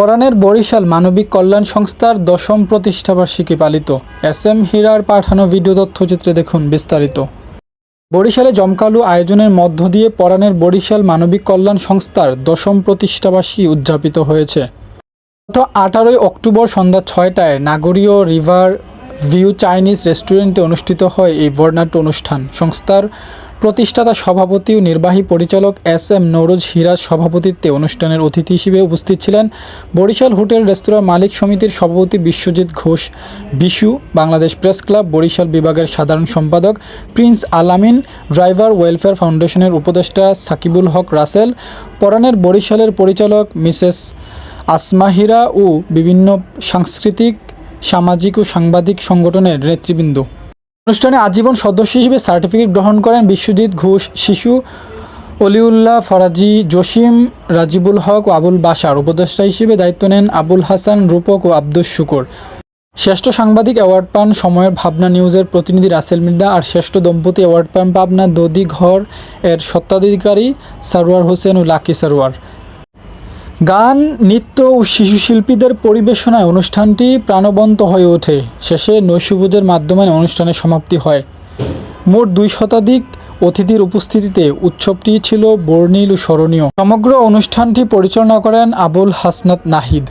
পরাণের বরিশাল মানবিক কল্যাণ সংস্থার দশম প্রতিষ্ঠাবার্ষিকী পালিত। এস এম হীরার পাঠানো ভিডিও তথ্যচিত্রে দেখুন বিস্তারিত। বরিশালে জমকালু আয়োজনের মধ্য দিয়ে পরাণের বরিশাল মানবিক কল্যাণ সংস্থার দশম প্রতিষ্ঠাবার্ষিকী উদযাপিত হয়েছে। গত আঠারোই অক্টোবর সন্ধ্যা ছয়টায় নাগরীয় রিভার ভিউ চাইনিজ রেস্টুরেন্টে অনুষ্ঠিত হয় এই বর্ণাঢ্য অনুষ্ঠান। সংস্থার প্রতিষ্ঠাতা সভাপতি ও নির্বাহী পরিচালক এস এম নৌরোজ হিরাজ সভাপতিত্বে অনুষ্ঠানের অতিথি হিসেবে উপস্থিত ছিলেন বরিশাল হোটেল রেস্তোরাঁ মালিক সমিতির সভাপতি বিশ্বজিৎ ঘোষ, বিশু, বাংলাদেশ প্রেস ক্লাব, বরিশাল বিভাগের সাধারণ সম্পাদক প্রিন্স আলামিন, ড্রাইভার ওয়েলফেয়ার ফাউন্ডেশনের উপদেষ্টা সাকিবুল হক রাসেল পরাণের বরিশালের পরিচালক মিসেস আসমাহিরা ও বিভিন্ন সাংস্কৃতিক সামাজিক ও সাংবাদিক সংগঠনের নেতৃবৃন্দ। অনুষ্ঠানে আজীবন সদস্য হিসেবে সার্টিফিকেট গ্রহণ করেন বিশ্বজিৎ ঘোষ, শিশু অলিউল্লাহ ফরাজি, জসিম রাজিবুল হক ও আবুল বাশার। উপদেষ্টা হিসেবে দায়িত্ব নেন আবুল হাসান, রূপক ও আব্দুস শুকর। শ্রেষ্ঠ সাংবাদিক অ্যাওয়ার্ড পান সময়ের ভাবনা নিউজের প্রতিনিধি রাসেল মির্দা আর শ্রেষ্ঠ দম্পতি অ্যাওয়ার্ড পান পাবনা দদি ঘর এর স্বত্বাধিকারী সারোয়ার হোসেন ও লাকি সারোয়ার। গান, নৃত্য ও শিশু শিল্পীদের পরিবেশনায় অনুষ্ঠানটি প্রাণবন্ত হয়ে ওঠে। শেষে নৈশভোজের মাধ্যমে অনুষ্ঠানের সমাপ্তি হয়। মোট দুই শতাধিক অতিথির উপস্থিতিতে উৎসবটি ছিল বর্ণিল ও স্মরণীয়। সমগ্র অনুষ্ঠানটি পরিচালনা করেন আবুল হাসনাত নাহিদ।